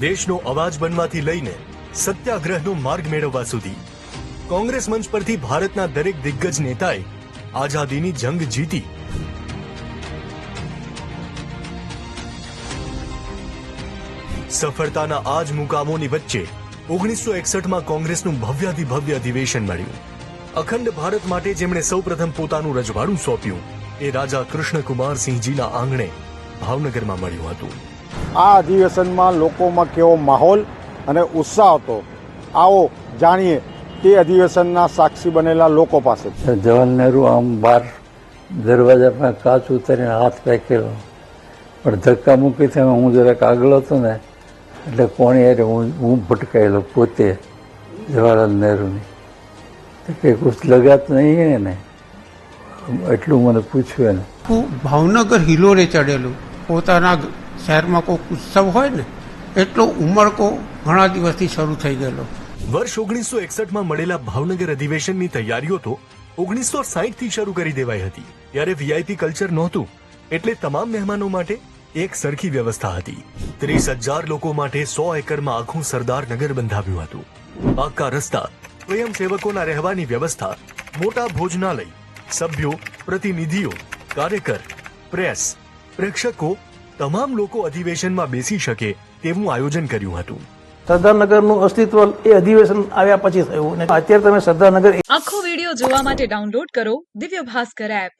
દેશનો અવાજ બનવાથી લઈને સત્યાગ્રહનો માર્ગ મેળવવા સુધી કોંગ્રેસ મંચ પરથી ભારતના દરેક દિગ્ગજ નેતાએ આઝાદીની જંગ જીતી. સફળતાના આ જ મુકામોની વચ્ચે ઓગણીસો એકસઠમાં કોંગ્રેસનું ભવ્યાધિભવ્ય અધિવેશન મળ્યું. અખંડ ભારત માટે જેમણે સૌપ્રથમ પોતાનું રજવાડું સોંપ્યું, એ રાજા કૃષ્ણકુમારસિંહજીના આંગણે ભાવનગરમાં મળ્યું હતું. આ અધિવેશનમાં લોકોમાં કેવો માહોલ અને ઉત્સાહ હતો આવો જાણીએ તે અધિવેશનના સાક્ષી બનેલા લોકો પાસે. જવાહરલાલ નહેરુ આમ બહાર દરવાજા પાસે કાચ ઉતારીને હાથ ફેંકેલો. પણ ધક્કા મૂકી થયા હું જરાક આગળ હતો ને એટલે કોણ યારે હું હું ભટકાયેલો પોતે જવાહરલાલ નહેરુની. કંઈ કે કુછ લગાત નહીં હે ને એટલું મને પૂછ્યું એને. હું ભાવનગર હિલોરે ચડેલું પોતાના શહેરમાં કોઈ ઉત્સવ હોય ને, એટલો ઉમળકો ઘણા દિવસથી શરૂ થઈ ગયેલો. વર્ષ ઓગણીસો એકસઠમાં મળેલા ભાવનગર અધિવેશનની તૈયારીઓ તો ઓગણીસો સાહીઠથી શરૂ કરી દેવાઈ હતી. ત્યારે વીઆઈપી કલ્ચર નહોતું, એટલે તમામ મહેમાનો માટે એક સરખી વ્યવસ્થા હતી. ત્રીસ હજાર લોકો માટે સો એકરમાં આખું સરદાર નગર બંધાવ્યું હતું. પાકા રસ્તા, સ્વયંસેવકોના રહેવાની વ્યવસ્થા, મોટા ભોજનાલય, સભ્યો, પ્રતિનિધિઓ, કાર્યકર, પ્રેસ, પ્રેક્ષકો તમામ લોકો અધિવેશનમાં બેસી શકે તેવું આયોજન કર્યું હતું. સરદારનગરનું અસ્તિત્વ એ અધિવેશન આવ્યા પછી થયું અને અત્યારે તમે સરદારનગર આખો વીડિયો જોવા માટે ડાઉનલોડ કરો દિવ્ય ભાસ્કર એપ.